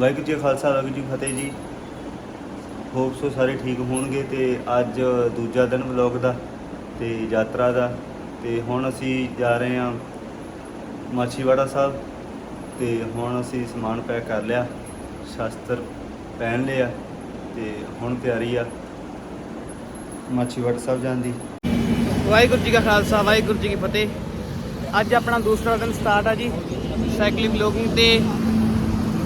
ਵਾਹਿਗੁਰੂ ਜੀ ਕਾ ਖਾਲਸਾ, ਵਾਹਿਗੁਰੂ ਜੀ ਫਤਿਹ ਜੀ। Hope so ਸਾਰੇ ਠੀਕ ਹੋਣਗੇ ਤੇ ਅੱਜ ਦੂਜਾ ਦਿਨ ਵਲੌਗ ਦਾ ਤੇ ਯਾਤਰਾ ਦਾ। ਤੇ ਹੁਣ ਅਸੀਂ ਜਾ ਰਹੇ ਹਾਂ ਮਾਛੀਵਾੜਾ ਸਾਹਿਬ। ਤੇ ਹੁਣ ਅਸੀਂ ਸਮਾਨ ਪੈਕ ਕਰ ਲਿਆ, ਸ਼ਸਤਰ ਪਹਿਨ ਲਿਆ ਤੇ ਹੁਣ ਤਿਆਰੀ ਆ ਮਾਛੀਵਾੜਾ ਸਾਹਿਬ ਜਾਣ ਦੀ। ਵਾਹਿਗੁਰੂ ਜੀ ਕਾ ਖਾਲਸਾ, ਵਾਹਿਗੁਰੂ ਜੀ ਕੀ ਫਤਿਹ। ਅੱਜ ਆਪਣਾ ਦੂਸਰਾ ਦਿਨ ਸਟਾਰਟ ਆ ਜੀ, ਸਾਈਕਲਿੰਗ ਬਲੌਗਿੰਗ ਤੇ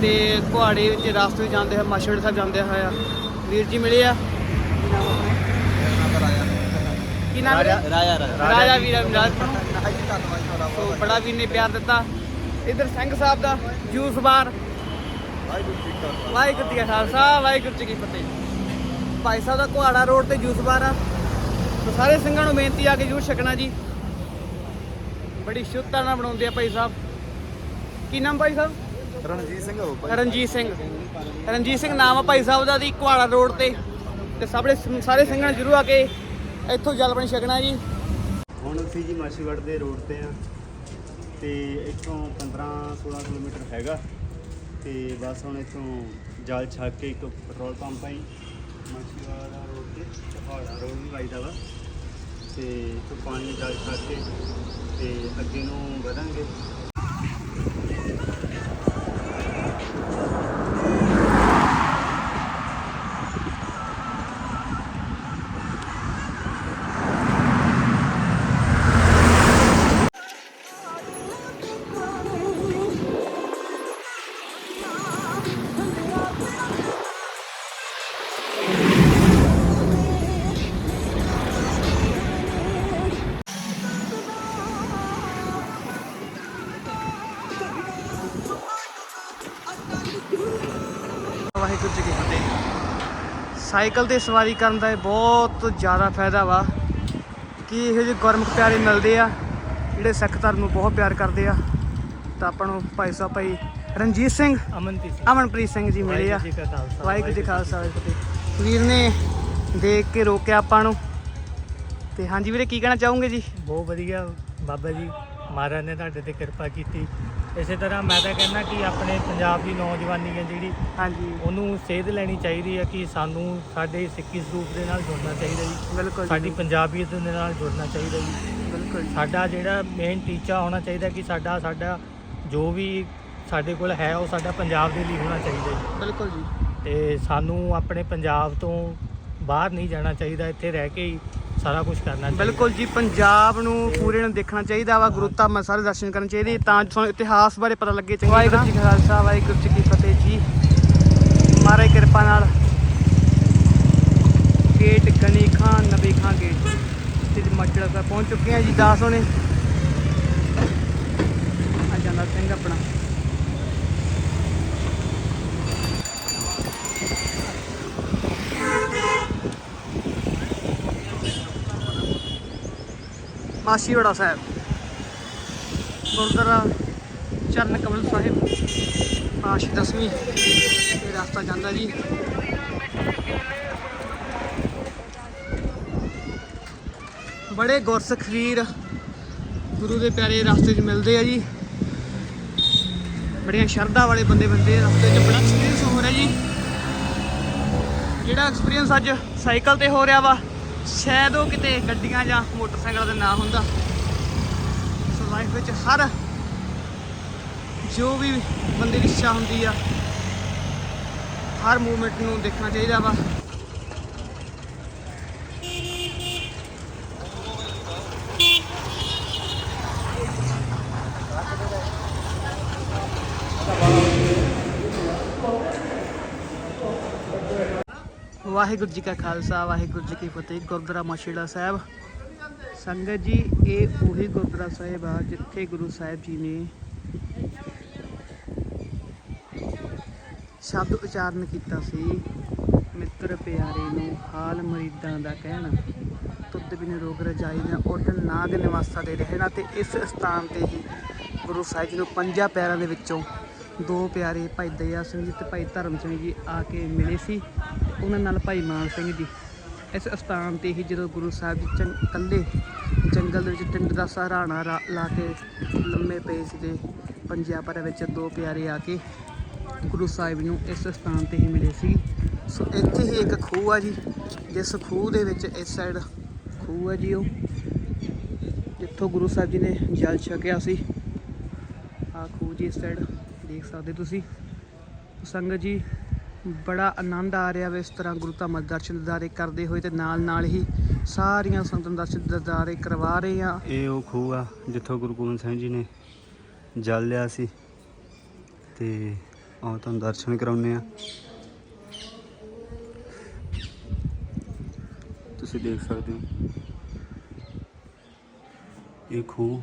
ਤੇ ਕੁਹਾੜੇ ਵਿੱਚ ਰਸਤੇ ਵਿੱਚ ਜਾਂਦੇ ਹੋਏ ਮਾਛੜ ਸਾਹਿਬ ਜਾਂਦੇ ਹੋਇਆ ਵੀਰ ਜੀ ਮਿਲੇ ਆ? ਕੀ ਨਾਮ ਹੈ? ਰਾਜਾ ਰਾਜਾ ਵੀਰ ਅਮਰਾਜ ਸੋ ਬੜਾ ਵੀਰ ਨੇ ਪਿਆਰ ਦਿੱਤਾ। ਇਧਰ ਸਿੰਘ ਸਾਹਿਬ ਦਾ ਜੂਸ ਬਾਰ। ਵਾਹਿਗੁਰੂ ਜੀ ਕਾ ਖਾਲਸਾ ਵਾਹਿਗੁਰੂ ਜੀ ਕੀ ਫਤਿਹ। ਭਾਈ ਸਾਹਿਬ ਦਾ ਕੁਹਾੜਾ ਰੋਡ ਤੇ ਜੂਸ ਬਾਰ ਆ। ਸੋ ਸਾਰੇ ਸਿੰਘਾਂ ਨੂੰ ਬੇਨਤੀ ਆ ਕਿ ਜਰੂਰ ਛਕਣਾ ਜੀ। ਬੜੀ ਸ਼ੁੱਧਤਾ ਨਾਲ ਬਣਾਉਂਦੇ ਆ ਭਾਈ ਸਾਹਿਬ। ਕੀ ਨਾਮ ਭਾਈ ਸਾਹਿਬ? ਰਣਜੀਤ ਸਿੰਘ ਹੋ ਰਣਜੀਤ ਸਿੰਘ। ਰਣਜੀਤ ਸਿੰਘ ਨਾਮ ਆ ਭਾਈ ਸਾਹਿਬ ਦਾ ਦੀ ਕੁਹਾੜਾ ਰੋਡ ਤੇ। ਤੇ ਸਾਰੇ ਸਾਰੇ ਸਿੰਘਾਂ ਨੇ ਜਰੂਰ ਆ ਕੇ ਇੱਥੋਂ ਜਲ ਪਾਣੀ ਛਕਣਾ ਜੀ। ਹੁਣ ਅਸੀਂ ਜੀ ਮਾਛੀਵਾੜ ਦੇ ਰੋਡ ਤੇ ਆ। ਤੇ ਇੱਥੋਂ 15 16 ਕਿਲੋਮੀਟਰ ਹੈਗਾ। ਤੇ ਬਸ ਹੁਣ ਇੱਥੋਂ ਜਲ ਛੱਕ ਕੇ ਇੱਕ ਪੈਟਰੋਲ ਪੰਪ ਆਈ ਮਾਛੀਵਾੜਾ ਦਾ ਰੋਡ ਤੇ ਪਹਾੜਾ ਰੋਡ ਵੀ ਵੱਜਦਾ ਵਾ। ਤੇ ਇੱਥੋਂ ਪਾਣੀ ਜਲ ਛੱਕ ਕੇ ਤੇ ਅੱਗੇ ਨੂੰ ਵਧਾਂਗੇ। ਵਾਹਿਗੁਰੂ ਜੀ ਕੀ ਫਤਿਹ। ਸਾਈਕਲ ਤੇ ਸਵਾਰੀ ਕਰਨ ਦਾ ਬਹੁਤ ਜ਼ਿਆਦਾ ਫਾਇਦਾ ਵਾ ਕਿ ਇਹੋ ਜਿਹੇ ਗੁਰਮੁਖ ਪਿਆਰੇ ਮਿਲਦੇ ਆ ਜਿਹੜੇ ਸਿੱਖ ਧਰਮ ਨੂੰ ਬਹੁਤ ਪਿਆਰ ਕਰਦੇ ਆ। ਤਾਂ ਆਪਾਂ ਨੂੰ ਭਾਈ ਸਾਹਿਬ ਭਾਈ ਰਣਜੀਤ ਸਿੰਘ ਅਮਨਪ੍ਰੀਤ ਅਮਨਪ੍ਰੀਤ ਸਿੰਘ ਜੀ ਮਿਲੇ ਆ। ਵਾਹਿਗੁਰੂ ਜੀ ਖਾਲਸਾ ਵਾਹਿਗੁਰੂ। ਵੀਰ ਨੇ ਦੇਖ ਕੇ ਰੋਕਿਆ ਆਪਾਂ ਨੂੰ। ਤੇ ਹਾਂਜੀ ਵੀਰੇ ਕੀ ਕਹਿਣਾ ਚਾਹੋਗੇ ਜੀ? ਬਹੁਤ ਵਧੀਆ ਬਾਬਾ ਜੀ। ਮਹਾਰਾਜ ਨੇ ਤੁਹਾਡੇ ਤੇ ਕਿਰਪਾ ਕੀਤੀ। ਇਸੇ ਤਰ੍ਹਾਂ ਮੈਂ ਤਾਂ ਕਹਿੰਦਾ ਕਿ ਆਪਣੇ ਪੰਜਾਬ ਦੀ ਨੌਜਵਾਨੀ ਹੈ ਜਿਹੜੀ ਹਾਂਜੀ। ਉਹਨੂੰ ਸੇਧ ਲੈਣੀ ਚਾਹੀਦੀ ਹੈ ਕਿ ਸਾਨੂੰ ਸਾਡੇ ਸਿੱਖੀ ਸਰੂਪ ਦੇ ਨਾਲ ਜੁੜਨਾ ਚਾਹੀਦਾ ਜੀ। ਬਿਲਕੁਲ ਸਾਡੀ ਪੰਜਾਬੀਅਤ ਦੇ ਨਾਲ ਜੁੜਨਾ ਚਾਹੀਦਾ ਜੀ। ਬਿਲਕੁਲ। ਸਾਡਾ ਜਿਹੜਾ ਮੇਨ ਟੀਚਾ ਹੋਣਾ ਚਾਹੀਦਾ ਕਿ ਸਾਡਾ ਸਾਡਾ ਜੋ ਵੀ ਸਾਡੇ ਕੋਲ ਹੈ ਉਹ ਸਾਡਾ ਪੰਜਾਬ ਦੇ ਲਈ ਹੋਣਾ ਚਾਹੀਦਾ ਜੀ। ਬਿਲਕੁਲ ਜੀ। ਤੇ ਸਾਨੂੰ ਆਪਣੇ ਪੰਜਾਬ ਤੋਂ ਬਾਹਰ ਨਹੀਂ ਜਾਣਾ ਚਾਹੀਦਾ ਇੱਥੇ ਰਹਿ ਕੇ ਹੀ ਸਾਰਾ ਕੁਝ ਕਰਨਾ ਚਾਹੀਦਾ। ਬਿਲਕੁਲ ਜੀ ਪੰਜਾਬ ਨੂੰ ਪੂਰੇ ਨੂੰ ਦੇਖਣਾ ਚਾਹੀਦਾ ਵਾ ਗੁਰੂ ਧਾਮਾਂ ਸਾਰੇ ਦਰਸ਼ਨ ਕਰਨੇ ਚਾਹੀਦੇ ਤਾਂ ਸਾਨੂੰ ਇਤਿਹਾਸ ਬਾਰੇ ਪਤਾ ਲੱਗੇ ਚੰਗੀ ਵਾਹਿਗੁਰੂ ਜੀ ਕਾ ਖਾਲਸਾ ਵਾਹਿਗੁਰੂ ਜੀ ਕੀ ਫਤਿਹ ਜੀ। ਮਹਾਰਾਜ ਕਿਰਪਾ ਨਾਲ ਗੇਟ ਗਨੀ ਖਾਨ ਨਬੀ ਖਾਨ ਗੇਟ ਤੇ ਮੱਜੜਾ ਸਾਹਿਬ ਪਹੁੰਚ ਚੁੱਕੇ ਆ ਜੀ ਦਾਸ ਹੋਣੇ। ਆ ਜਾਂਦਾ ਸਿੰਘ ਆਪਣਾ। ਮਾਛੀਵਾੜਾ ਸਾਹਿਬ। ਗੁਰਦੁਆਰਾ ਚਰਨ ਕਮਲ ਸਾਹਿਬ ਆਸ਼ੀ ਦਸਵੀਂ। ਇਹ ਰਸਤਾ ਜਾਂਦਾ ਜੀ। ਬੜੇ ਗੁਰਸਿੱਖ ਵੀਰ ਗੁਰੂ ਦੇ ਪਿਆਰੇ ਰਸਤੇ 'ਚ ਮਿਲਦੇ ਆ ਜੀ। ਬੜੀਆਂ ਸ਼ਰਧਾ ਵਾਲੇ ਬੰਦੇ ਬੰਦੇ ਰਸਤੇ 'ਚ ਬੜਾ ਐਕਸਪੀਰੀਅੰਸ ਹੋ ਰਿਹਾ ਜੀ। ਜਿਹੜਾ ਐਕਸਪੀਰੀਅੰਸ ਅੱਜ ਸਾਈਕਲ ਤੇ ਹੋ ਰਿਹਾ ਵਾ ਸ਼ਾਇਦ ਉਹ ਕਿਤੇ ਗੱਡੀਆਂ ਜਾਂ ਮੋਟਰਸਾਈਕਲ ਦੇ ਨਾ ਹੁੰਦਾ। ਸੋ ਲਾਈਫ ਵਿੱਚ ਹਰ ਜੋ ਵੀ ਬੰਦੇ ਦੀ ਇੱਛਾ ਹੁੰਦੀ ਆ, ਹਰ ਮੂਵਮੈਂਟ ਨੂੰ ਦੇਖਣਾ ਚਾਹੀਦਾ ਵਾ। ਵਾਹਿਗੁਰੂ ਜੀ ਕਾ ਖਾਲਸਾ, ਵਾਹਿਗੁਰੂ ਜੀ ਕੀ ਫਤਿਹ, ਗੁਰਦੁਆਰਾ ਮਾਛੀੜਾ ਸਾਹਿਬ। ਸੰਗਤ ਜੀ, ਇਹ ਉਹੀ ਗੁਰਦੁਆਰਾ ਸਾਹਿਬ ਆ ਜਿੱਥੇ ਗੁਰੂ ਸਾਹਿਬ ਜੀ ਨੇ ਸ਼ਬਦ ਉਚਾਰਨ ਕੀਤਾ ਸੀ, ਮਿੱਤਰ ਪਿਆਰੇ ਨੂੰ ਹਾਲ ਮਰੀਦਾਂ ਦਾ ਕਹਿਣਾ। ਤੁਧ ਬਿਨ ਰੋਗ ਰਜਾਈ ਨਾ ਉਠਨ ਨਾਗ ਨਿਵਾਸਾ ਦੇ ਰਹਿਣਾ ਤੇ ਇਸ ਸਥਾਨ ਤੇ ਹੀ ਗੁਰੂ ਸਾਹਿਬ ਜੀ ਨੂੰ ਪੰਜਾਂ ਪਿਆਰਾਂ ਦੇ ਵਿੱਚੋਂ ਦੋ ਪਿਆਰੇ ਭਾਈ ਦਇਆ ਸਿੰਘ ਜੀ ਤੇ ਭਾਈ ਧਰਮ ਸਿੰਘ ਜੀ ਆ ਕੇ ਮਿਲੇ ਸੀ। ਉਹਨਾਂ ਨਾਲ ਭਾਈ ਮਾਨ ਸਿੰਘ ਜੀ। ਇਸ ਅਸਥਾਨ ਤੇ ਹੀ ਜਦੋਂ ਗੁਰੂ ਸਾਹਿਬ ਜੀ ਚੰ, ਇਕੱਲੇ ਜੰਗਲ ਦੇ ਵਿੱਚ ਟਿੰਡ ਦਾ ਸਹਾਰਾਣਾ ਰਾ- ਲਾ ਕੇ ਲੰਮੇ ਪਏ ਸੀ ਤੇ ਪੰਜਾਂ ਪਰ ਵਿੱਚ ਦੋ ਪਿਆਰੇ ਆ ਕੇ ਗੁਰੂ ਸਾਹਿਬ ਨੂੰ ਇਸ ਸਥਾਨ ਤੇ ਹੀ ਮਿਲੇ ਸੀ। ਸੋ ਇੱਥੇ ਹੀ ਇੱਕ ਖੂਹ ਆ ਜੀ, ਜਿਸ ਖੂਹ ਦੇ ਵਿੱਚ ਇਸ ਸਾਈਡ ਖੂਹ ਹੈ ਜੀ ਉਹ। ਜਿੱਥੋਂ ਗੁਰੂ ਸਾਹਿਬ ਜੀ ਨੇ ਜਲ ਛਕਿਆ ਸੀ। ਆ ਖੂਹ ਜੀ ਇਸ ਸਾਈਡ ਦੇਖ ਸਕਦੇ ਤੁਸੀਂ। ਸੰਗਤ ਜੀ ਬੜਾ ਆਨੰਦ ਆ ਰਿਹਾ ਵੇ ਇਸ ਤਰ੍ਹਾਂ ਗੁਰੂ ਧਾਮ ਦਰਸ਼ਨ ਦਿਦਾਰੇ ਕਰਦੇ ਹੋਏ ਤੇ ਨਾਲ ਨਾਲ ਹੀ ਸਾਰੀਆਂ ਸੰਤਾਂ ਦੇ ਦਰਸ਼ਨ ਦਿਦਾਰੇ ਕਰਵਾ ਰਹੇ ਆ। ਇਹ ਉਹ ਖੂਹ ਆ ਜਿੱਥੋਂ ਗੁਰੂ ਗੋਬਿੰਦ ਸਿੰਘ ਜੀ ਨੇ ਜਲ ਲਿਆ ਸੀ ਤੇ ਆਓ ਤੁਹਾਨੂੰ ਦਰਸ਼ਨ ਕਰਾਉਨੇ ਆ ਤੁਸੀਂ ਦੇਖ ਸਕਦੇ ਹੋ। ਇਹ ਖੂਹ